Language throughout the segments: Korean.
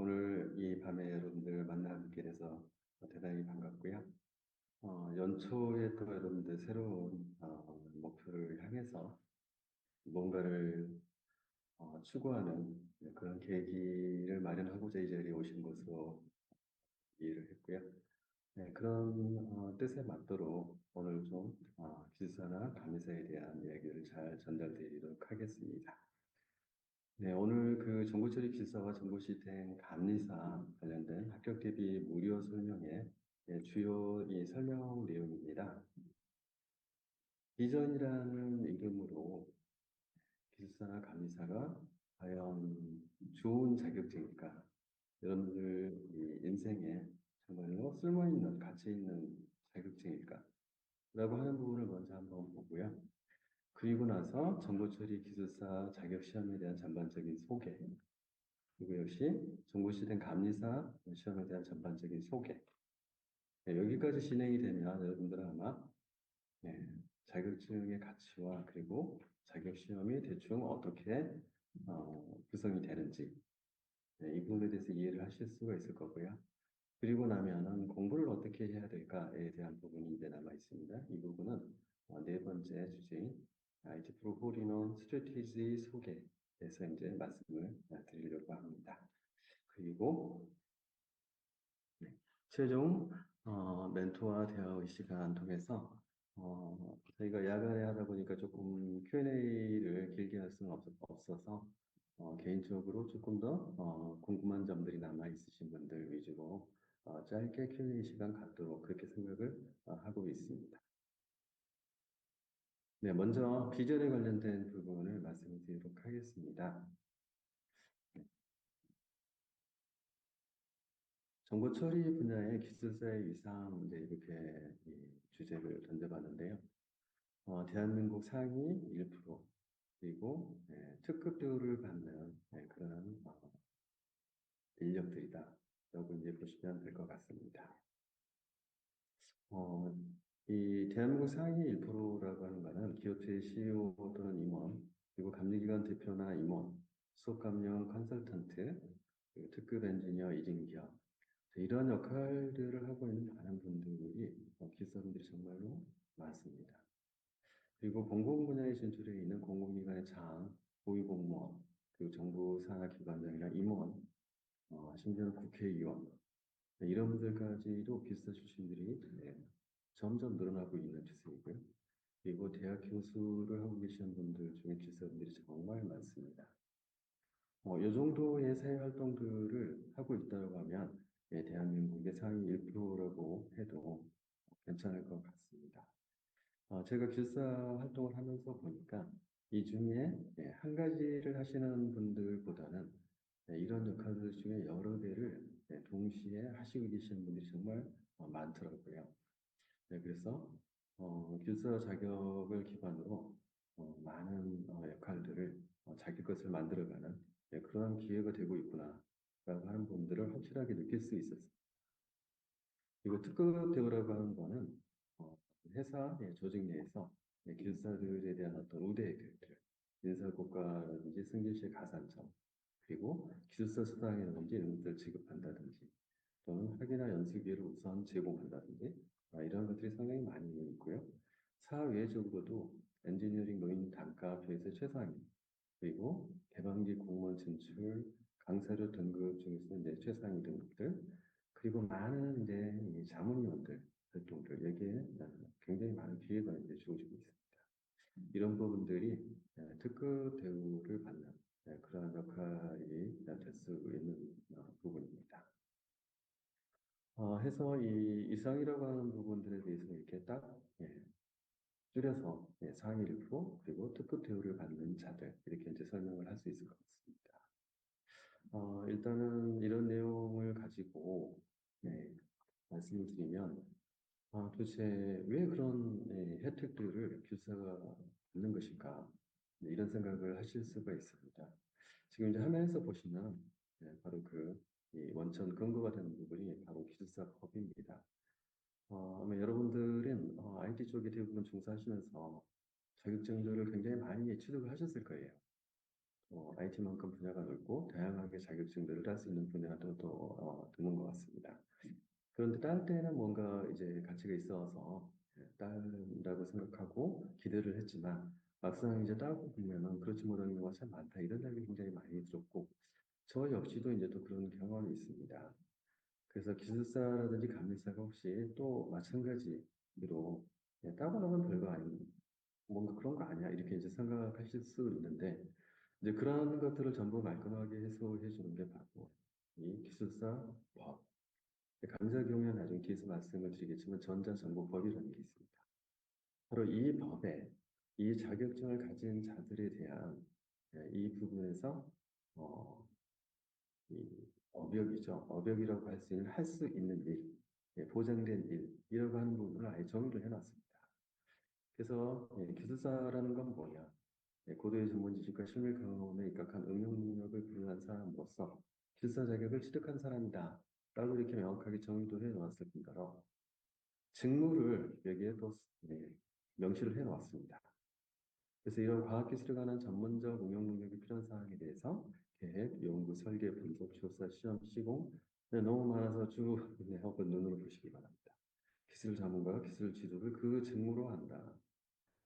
오늘 이 밤에 여러분들 만나뵙게 돼서 대단히 반갑고요. 어, 연초에 또 여러분들 새로운 어, 목표를 향해서 뭔가를 어, 추구하는 그런 계기를 마련하고자 이 자리에 오신 것으로 이해를 했고요. 네, 그런 어, 뜻에 맞도록 오늘 좀 어, 기사나 감사에 대한 이야기를 잘 전달드리도록 하겠습니다. 네, 오늘 그 정보처리 기사와 정보시스템 감리사 관련된 합격 대비 무료 설명의 예, 주요 이 설명 내용입니다. 비전이라는 이름으로 기술사나 감리사가 과연 좋은 자격증일까? 여러분들 이 인생에 정말로 쓸모있는 가치 있는 자격증일까? 라고 하는 부분을 먼저 한번 보고요. 그리고 나서 정보처리 기술사 자격시험에 대한 전반적인 소개, 그리고 역시 정보시스템 감리사 시험에 대한 전반적인 소개. 네, 여기까지 진행이 되면 여러분들은 아마 네, 자격증의 가치와 그리고 자격시험이 대충 어떻게 어, 구성이 되는지 네, 이 부분에 대해서 이해를 하실 수가 있을 거고요. 그리고 나면은 공부를 어떻게 해야 될까에 대한 부분이 이제 남아 있습니다. 이 부분은 어, 네 번째 주제인 IT 프로포리논 스트레티지 소개에서 이제 말씀을 드리려고 합니다. 그리고 네, 최종 어, 멘토와 대화의 시간 통해서 어, 저희가 야간에 하다 보니까 조금 Q&A를 길게 할 수는 없, 없어서 어, 개인적으로 조금 더 어, 궁금한 점들이 남아 있으신 분들 위주로 어, 짧게 Q&A 시간 갖도록 그렇게 생각을 어, 하고 있습니다. 네, 먼저 비전에 관련된 부분을 말씀을 드리도록 하겠습니다. 정보 처리 분야의 기술사의 위상 이제 이렇게 이 주제를 던져봤는데요. 어, 대한민국 상위 1% 그리고 네, 특급 대우를 받는 네, 그런 어, 인력들이다. 라고 이제 보시면 될 것 같습니다. 어, 이 대한민국 상위 1%라고 하는 거는 기업체의 CEO 또는 임원, 그리고 감리기관 대표나 임원, 수업감령 컨설턴트, 특급 엔지니어 1인 기업, 이런 역할들을 하고 있는 많은 분들이 어, 기사분들이 정말로 많습니다. 그리고 공공 분야에 진출해 있는 공공기관의 장, 고위공무원, 그리고 정부 산하 기관장이나 임원, 어, 심지어는 국회의원 이런 분들까지도 기사 출신들이 네, 점점 늘어나고 있는 추세이고요. 그리고 대학 교수를 하고 계시는 분들 중에 기사분들이 정말 많습니다. 어, 이 정도의 사회 활동들을 하고 있다고 하면 예, 대한민국의 상위 1%라고 해도 괜찮을 것 같습니다. 어, 제가 기술사 활동을 하면서 보니까 이 중에 예, 한 가지를 하시는 분들보다는 예, 이런 역할들 중에 여러 개를 예, 동시에 하시고 계시는 분들이 정말 어, 많더라고요. 네, 그래서 어, 교사 자격을 기반으로 어, 많은 어, 역할들을 어, 자기 것을 만들어가는 네, 그런 기회가 되고 있구나 라고 하는 분들을 확실하게 느낄 수 있었습니다. 그리고 특급 대우라고 하는 거는 어, 회사 예, 조직 내에서 예, 기술사들에 대한 어떤 우대 교육들, 인사고과라든지 승진실 가산점, 그리고 기술사 수당이라든지 이런 것들을 지급한다든지 또는 학위나 연수 기회를 우선 제공한다든지 아, 이런 것들이 상당히 많이 있고요. 사회적으로도 엔지니어링 노인 단가표에서 최상위 그리고 개방기 공무원 진출 강사료 등급 중에서 이제 최상위 등급들 그리고 많은 이제 자문위원들 활동들 여기에 굉장히 많은 기회가 이제 주어지고 있습니다. 이런 부분들이 특급 대우를 받는 그러한 역할이 될 수 있는 어, 부분입니다. 어, 해서 이 이상이라고 하는 부분들에 대해서 이렇게 딱 예, 줄여서 예, 상위 1% 그리고 특급 대우를 받는 자들 이렇게 이제 설명을 할 수 있을 것 같습니다. 어, 일단은 이런 내용을 가지고 예, 말씀을 드리면 아, 도대체 왜 그런 예, 혜택들을 교사가 받는 것일까 네, 이런 생각을 하실 수가 있습니다. 지금 이제 화면에서 보시면 예, 바로 그 원천 근거가 되는 부분이 바로 기술사 법입니다. 어, 아마 여러분들은 어, IT 쪽에 대부분 종사하시면서 자격증들을 굉장히 많이 취득을 하셨을 거예요. 어, IT만큼 분야가 넓고 다양하게 자격증들을 딸 수 있는 분야도 또 어, 드문 것 같습니다. 그런데 딸 때는 뭔가 이제 가치가 있어서 예, 딸다고 생각하고 기대를 했지만 막상 이제 따고 보면은 그렇지 못한 경우가 참 많다 이런 생각이 굉장히 많이 들었고 저 역시도 이제 또 그런 경험이 있습니다. 그래서 기술사라든지 감리사가 혹시 또 마찬가지로 예, 따고 나면 별거 아닌 뭔가 그런 거 아니야 이렇게 이제 생각하실 수 있는데 이제 그런 것들을 전부 말끔하게 해소해 주는 게 바로 이 기술사 법 감사 경우에 나중에 뒤에서 말씀을 드리겠지만 전자정보법이라는 게 있습니다. 바로 이 법에 이 자격증을 가진 자들에 대한 예, 이 부분에서 어, 이 업역이죠. 업역이라고 할 수 있는 할 수 있는 일, 예, 보장된 일 이라고 하는 부분을 아예 정의를 해놨습니다. 그래서 예, 기술사라는 건 뭐냐? 예, 고도의 전문 지식과 실무 경험에 입각한 응용 능력을 부여한 사람으로서 기술사 자격을 취득한 사람이다. 라고 이렇게 명확하게 정의도 해 놓았을 뿐더러 직무를 여기에 또 예, 명시를 해 놓았습니다. 그래서 이런 과학기술에 관한 전문적 응용 능력이 필요한 사항에 대해서 계획, 연구, 설계, 분석, 조사, 시험, 시공 네, 너무 많아서 쭉 네, 한번 눈으로 보시기 바랍니다. 기술 전문가가 기술 지도를 그 직무로 한다.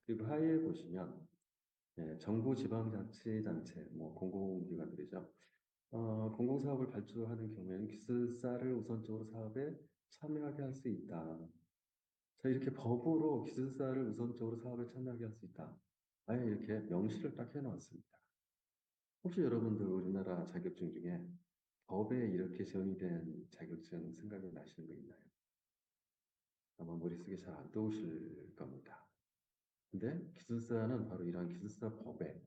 그리고 하위에 보시면 예, 정부 지방자치단체, 뭐 공공기관들이죠. 어, 공공사업을 발주하는 경우에는 기술사를 우선적으로 사업에 참여하게 할 수 있다. 자, 이렇게 법으로 기술사를 우선적으로 사업에 참여하게 할 수 있다. 아예 이렇게 명시를 딱 해놓았습니다. 혹시 여러분들 우리나라 자격증 중에 법에 이렇게 정의된 자격증 생각이 나시는 거 있나요? 아마 머릿속에 잘 안 떠오실 겁니다. 근데 기술사는 바로 이러한 기술사 법에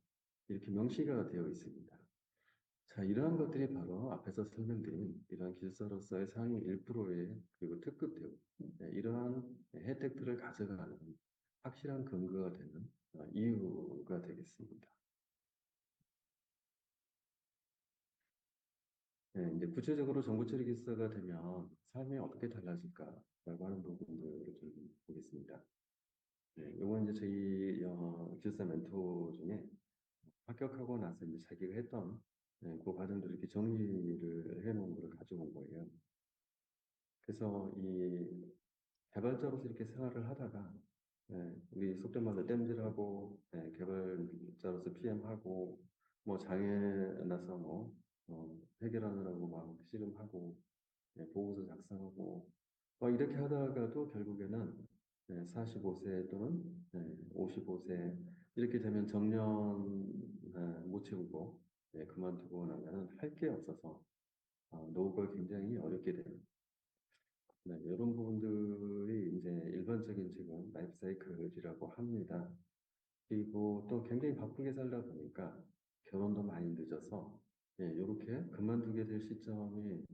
이렇게 명시가 되어 있습니다. 자, 이러한 것들이 바로 앞에서 설명드린 이러한 기술사로서의 상위 1%의 그리고 특급 대우, 네, 이러한 혜택들을 가져가는 확실한 근거가 되는 어, 이유가 되겠습니다. 네, 이제 구체적으로 정보 처리 기술사가 되면 삶이 어떻게 달라질까라고 하는 부분들을 좀 보겠습니다. 네, 이건 이제 저희 어, 기술사 멘토 중에 합격하고 나서 이제 자기가 했던 네, 그 과정들을 이렇게 정리를 해놓은 걸 가져온 거예요. 그래서 이 개발자로서 이렇게 생활을 하다가 네, 우리 속된 말로 땜질하고 네, 개발자로서 PM하고 뭐 장애 나서 뭐 어, 해결하느라고 막 씨름하고 네, 보고서 작성하고 막 이렇게 하다가도 결국에는 네, 45세 또는 네, 55세 이렇게 되면 정년 네, 못 채우고 네, 그만두고 나면은 할게 없어서 어, 노후가 굉장히 어렵게 되는 네, 이런 부분들이 이제 일반적인 지금 라이프 사이클이라고 합니다. 그리고 또 굉장히 바쁘게 살다 보니까 결혼도 많이 늦어서 예, 이렇게 그만두게 될 시점이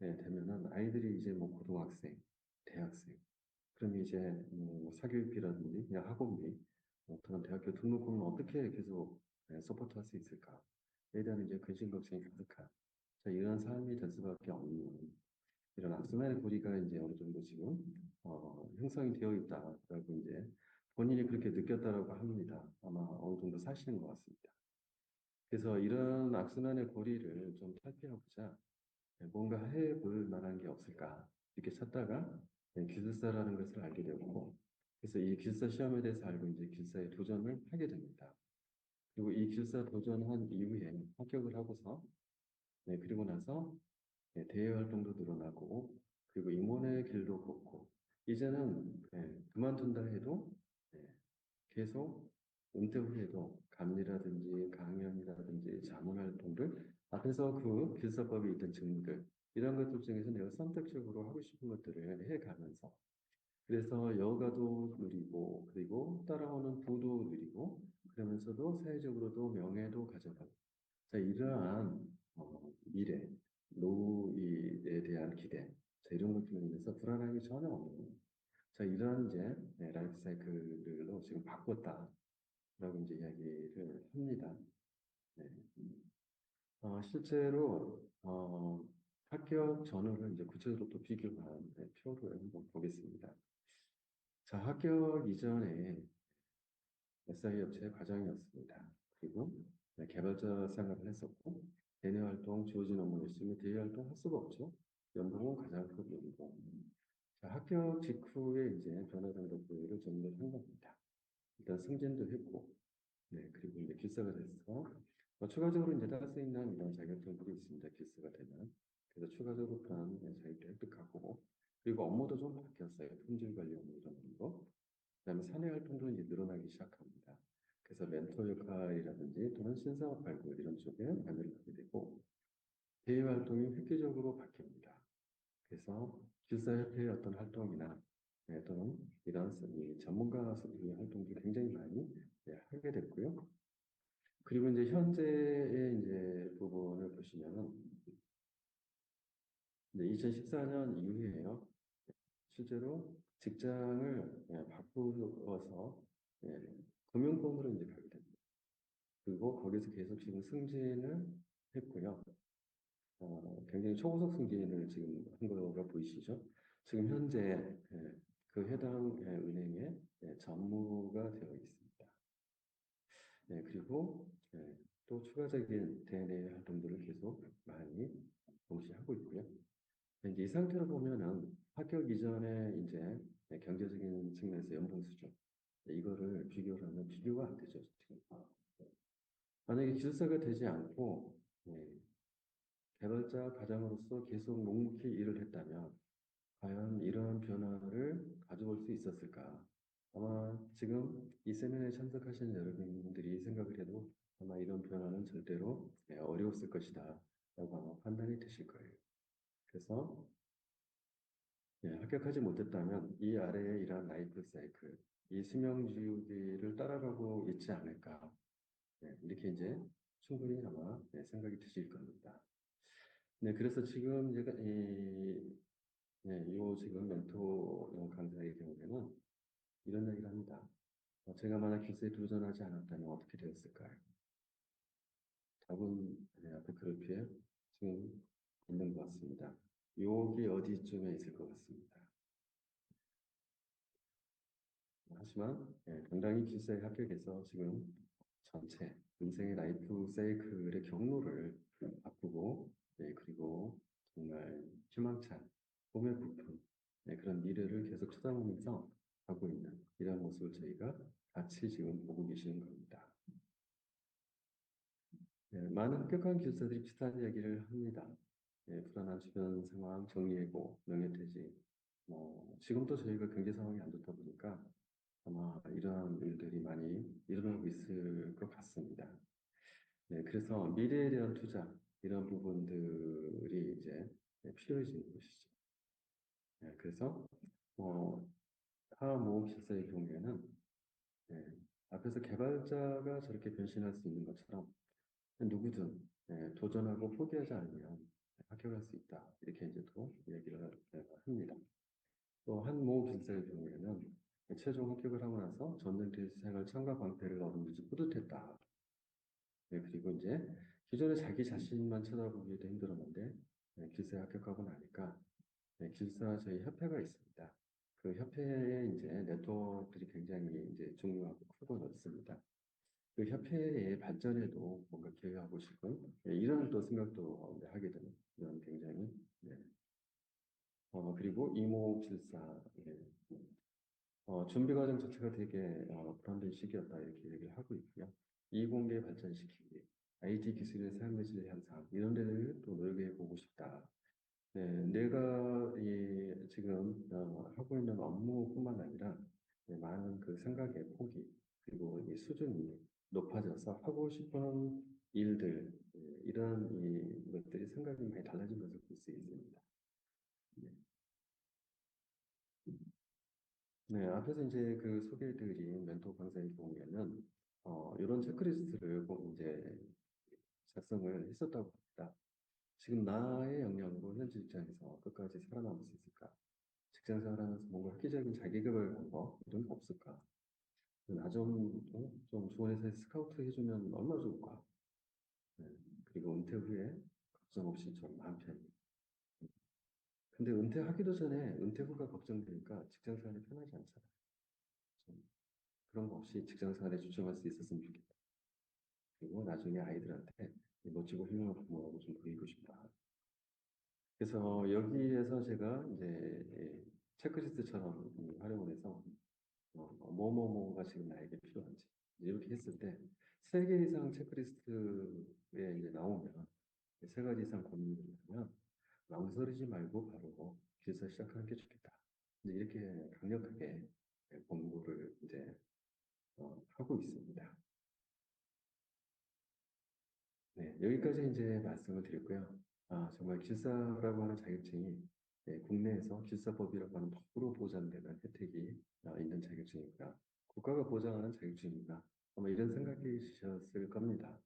예, 되면은 아이들이 이제 뭐 고등학생, 대학생, 그럼 이제 뭐 사교육비라든지 그냥 학원비, 뭐 그런 대학교 등록금은 어떻게 계속 예, 서포트할 수 있을까에 대한 이제 근심 걱정이 가득한 자, 이런 삶이 될 수밖에 없는 이런 악순환의 고리가 이제 어느 정도 지금 어, 형성이 되어 있다라고 이제 본인이 그렇게 느꼈다라고 합니다. 아마 어느 정도 사시는 것 같습니다. 그래서 이런 악순환의 고리를 좀 탈피하고자 뭔가 해볼 만한 게 없을까 이렇게 찾다가 기술사라는 것을 알게 되었고 그래서 이 기술사 시험에 대해서 알고 이제 기술사에 도전을 하게 됩니다. 그리고 이 기술사 도전한 이후에 합격을 하고서 네, 그리고 나서 네, 대외 활동도 늘어나고 그리고 임원의 길도 걷고 이제는 네, 그만둔다 해도 네, 계속 은퇴 후에도 감리라든지 강연이라든지 자문 활동들. 앞에서 그 기술사법이 있던 직무들. 이런 것들 중에서 내가 선택적으로 하고 싶은 것들을 해가면서 그래서 여가도 누리고 그리고 따라오는 부도 누리고 그러면서도 사회적으로도 명예도 가져가고. 자 이러한 어, 미래 노후에 대한 기대 자 이런 것들로 인해서 불안함이 전혀 없는 자 이러한 이제 네, 라이프 사이클로 지금 바꿨다 라고 이제 이야기를 합니다. 네. 어, 실제로 어, 합격 전후를 이제 구체적으로 또 비교한 네, 표를 한번 보겠습니다. 자, 합격 이전에 SI 업체의 과정이었습니다. 그리고 네, 개발자 생활을 했었고 대내 활동 주어진 업무 있으면 대외 활동 할 수가 없죠. 연봉은 가장 큰 연봉. 자, 합격 직후에 이제 변화장도 보유를 전부 한 겁니다. 일단 승진도 했고, 네, 그리고 이제 기사가 됐어. 어, 추가적으로 이제 딸수 있는 이런 자격증들이 있습니다. 기사가 되면. 그래서 추가적으로 그런 네, 자격도 획득하고, 그리고 업무도 좀 바뀌었어요. 품질 관리 업무 이런 거. 그다음에 사내 활동도 이제 늘어나기 시작합니다. 그래서 멘토 역할이라든지 또는 신사업 발굴 이런 쪽에 관여를 하게 되고, 대외 활동이 획기적으로 바뀝니다. 그래서 길사협회의 어떤 활동이나 네, 또는 이런 이 전문가 활동들이 굉장히 많이 네, 하게 됐고요. 그리고 이제 현재의 이제 부분을 보시면은 이제 2014년 이후에요. 실제로 직장을 예, 바꾸어서 예, 금융권으로 이제 가게 됩니다. 그리고 거기서 계속 지금 승진을 했고요. 어, 굉장히 초고속 승진을 지금 한 거가 보이시죠? 지금 현재 예, 그 해당 예, 은행에 예, 전무가 되어 있습니다. 네, 그리고 예, 또 추가적인 대내 활동들을 계속 많이 동시에 하고 있고요. 이제 이 상태로 보면은 합격 이전에 이제 네, 경제적인 측면에서 연봉 수준 네, 이거를 비교를 하면 비교가 안 되죠 지금. 만약에 기술사가 되지 않고 예, 개발자 과장으로서 계속 묵묵히 일을 했다면 과연 이러한 변화를 가져올 수 있었을까? 아마 지금 이 세미나에 참석하신 여러분들이 생각을 해도 아마 이런 변화는 절대로 네, 어려웠을 것이다 라고 아마 판단이 되실 거예요. 그래서 예, 합격하지 못했다면 이 아래에 이러한 라이프 사이클, 이 수명 주기를 따라가고 있지 않을까 네, 이렇게 이제 충분히 아마 네, 생각이 드실 겁니다. 네, 그래서 지금 제가 이, 네, 요 지금 멘토 강사의 경우에는 이런 얘기를 합니다. 어, 제가 만약 기세에 도전하지 않았다면 어떻게 되었을까요? 답은 네, 앞에 그래프에 지금 있는 것 같습니다. 여기 어디쯤에 있을 것 같습니다. 하지만 예, 당당히 기사에 합격해서 지금 전체 인생의 라이프 사이클의 경로를 바꾸고 네, 그리고 정말 희망찬 꿈의 부푼 네, 그런 미래를 계속 쳐다보면서 가고 있는 이런 모습을 저희가 같이 지금 보고 계시는 겁니다. 네, 많은 합격한 기술사들이 비슷한 이야기를 합니다. 네, 불안한 주변 상황, 정리해고, 명예퇴직. 뭐, 지금도 저희가 경제 상황이 안 좋다 보니까 아마 이러한 일들이 많이 일어나고 있을 것 같습니다. 네, 그래서 미래에 대한 투자, 이런 부분들이 이제 필요해지는 것이죠. 네, 그래서, 뭐, 하모험 실사의 경우에는, 네, 앞에서 개발자가 저렇게 변신할 수 있는 것처럼 누구든 네, 도전하고 포기하지 않으면 합격할 수 있다. 이렇게 이제 또 얘기를 합니다. 또 한모 기사의 경우에는 최종 합격을 하고 나서 전쟁 생활 참가 방패를 얻은 듯이 뿌듯했다. 네, 그리고 이제 기존에 자기 자신만 쳐다보기도 힘들었는데 네, 길사에 합격하고 나니까 네, 길사 저희 협회가 있습니다. 그 협회에 이제 네트워크들이 굉장히 이제 중요하고 크고 넓습니다. 그 협회의 발전에도 뭔가 기여하고 싶은 네, 이런 또 생각도 네, 하게 되는 이런 굉장히 네. 어, 그리고 이모질사 예. 어, 준비 과정 자체가 되게 어, 불안된 시기였다 이렇게 얘기를 하고 있고요. 이공계 발전시키기, IT 기술의 사용질 향상 이런 데를 또 노력해 보고 싶다. 네, 내가 이 지금 어, 하고 있는 업무뿐만 아니라 네, 많은 그 생각의 폭이 그리고 이 수준이 높아져서 하고 싶은 일들 네, 이런 이 것들이 생각이 많이 달라진 것을 볼수 있습니다. 네. 네, 앞에서 이제 그 소개해드린 멘토 강사의 경우에는 어, 이런 체크리스트를 꼭 이제 작성을 했었다고. 지금 나의 역량으로 현재 직장에서 끝까지 살아남을 수 있을까? 직장 생활하면서 뭔가 획기적인 자기개발 방법 이런 거 없을까? 나좀 좀 좋은 회사에 스카우트 해주면 얼마나 좋을까? 네, 그리고 은퇴 후에 걱정 없이 좀 마음 편히. 근데 은퇴하기도 전에 은퇴 후가 걱정되니까 직장 생활이 편하지 않잖아요. 좀 그런 거 없이 직장 생활에 집중할 수 있었으면 좋겠다. 그리고 나중에 아이들한테 이 멋지고 훌륭한 부모라고 좀 보이고 싶다. 그래서 여기에서 제가 이제 예, 체크리스트처럼 음, 활용을 해서 어, 뭐뭐뭐가 지금 나에게 필요한지 이렇게 했을 때 세 개 이상 체크리스트에 이제 나오면 세 가지 이상 고민이 되면 망설이지 말고 바로 길서 시작하는 게 좋겠다. 이제 이렇게 강력하게 공부를 이제 어, 하고 있습니다. 네, 여기까지 이제 말씀을 드렸고요. 아, 정말 길사라고 하는 자격증이 예, 국내에서 길사법이라고 하는 법으로 보장되는 혜택이 아, 있는 자격증이구나. 국가가 보장하는 자격증이구나. 아마 이런 생각이 드셨을 겁니다.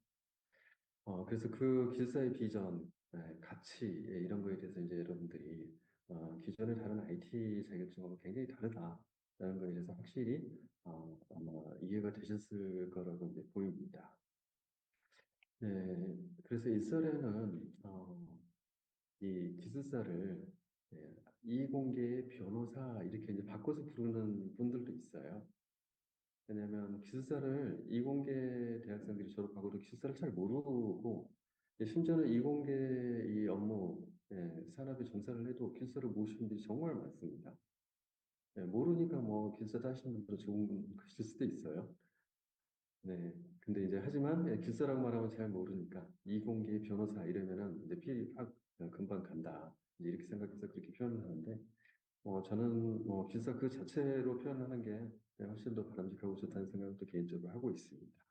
어, 그래서 그 길사의 비전, 네, 가치 예, 이런 거에 대해서 이제 여러분들이 어, 기존의 다른 IT 자격증하고 굉장히 다르다라는 거에 대해서 확실히 어, 아마 이해가 되셨을 거라고 이제 보입니다. 네, 그래서 일설에는 어, 이 기술사를 예, 이공계의 변호사 이렇게 이제 바꿔서 부르는 분들도 있어요. 왜냐하면 기술사를 이공계 대학생들이 졸업하고도 기술사를 잘 모르고 예, 심지어는 이공계 이 업무 예, 산업에 종사를 해도 기술사를 모르시는 분들이 정말 많습니다. 예, 모르니까 뭐 기술사 따시는 분들 좋은 것일 수도 있어요. 네. 근데 이제 하지만 예, 길사라고 말하면 잘 모르니까 이공계 변호사 이러면은 이제 필이 금방 간다. 이렇게 생각해서 그렇게 표현을 하는데 어, 저는 뭐 길사 그 자체로 표현하는 게 훨씬 더 바람직하고 좋다는 생각도 개인적으로 하고 있습니다.